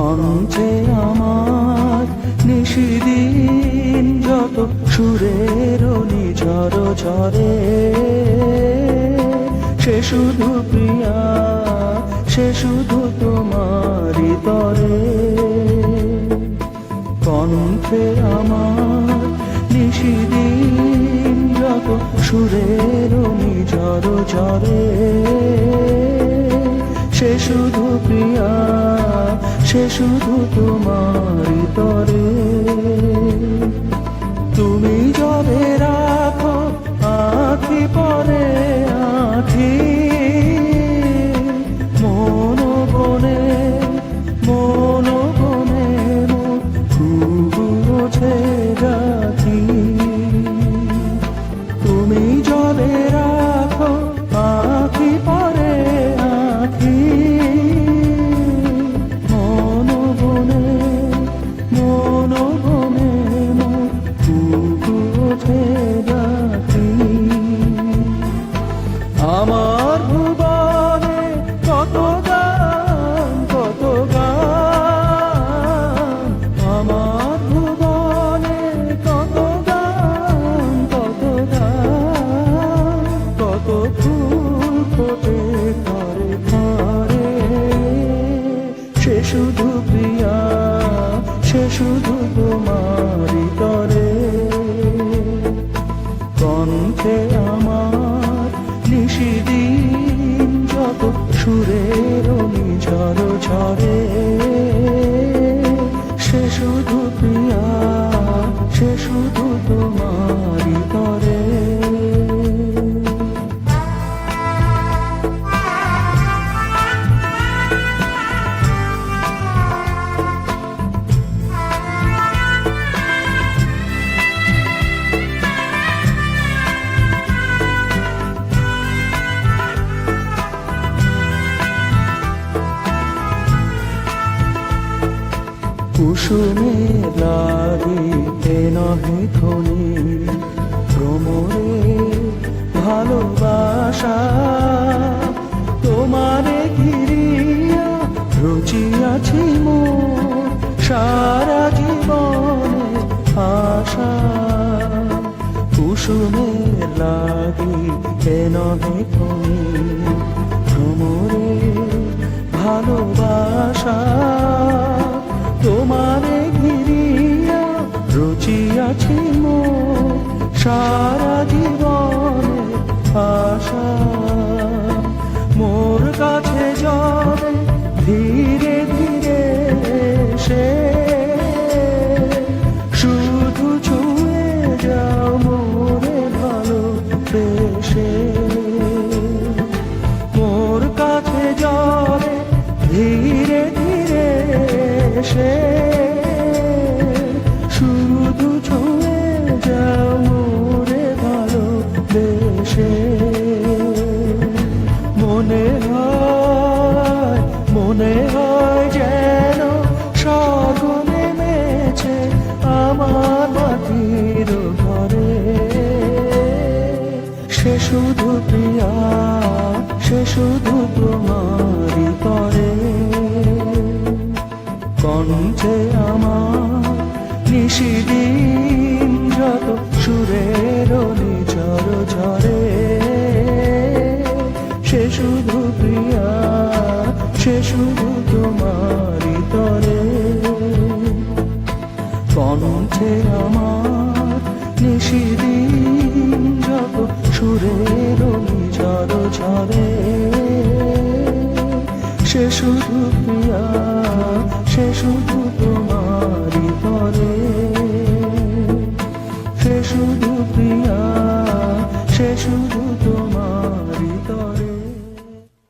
কণ্ঠে আমার নিশিদিন যত সুরের নিঝর ঝরে, সে শুধু প্রিয়া, সে শুধু তোমারই তরে। কণ্ঠে আমার নিশিদিন যত সুরের নিঝর ঝরে, সে শুধু প্রিয়া সে শুধু তোমার তরে। আমার ভুবনে কত গান কত গান। আমার ভুবনে কত গান কত গান। কত ফুল ফোটে ঘরে ঘরে। সে শুধু প্রিয়া, সে শুধু তোমারই তরে। কণ্ঠে আমার নিশিদিন যত সুরের ঝড় ঝরে কুসুমে লাগিতে নহে ধনি ভ্রমরে ভালোবাসা তোমারে ঘিরিয়া রুচিয়াছি মোর সারা জীবনে আশা। কুসুমে লাগিতে নহে ধনি ভ্রমরে ভালোবাসা রুচিয়াছি মো সারা জীবনে আশা। মোর কাছে যাবে ধীরে ধীরে সে শুধু ছুঁয়ে যাও মোরে ভালো বেশে মোর কাছে যাবে ধীরে ধীরে সে সে শুধু তোমারই সে শুধু প্রিয়া সে শুধু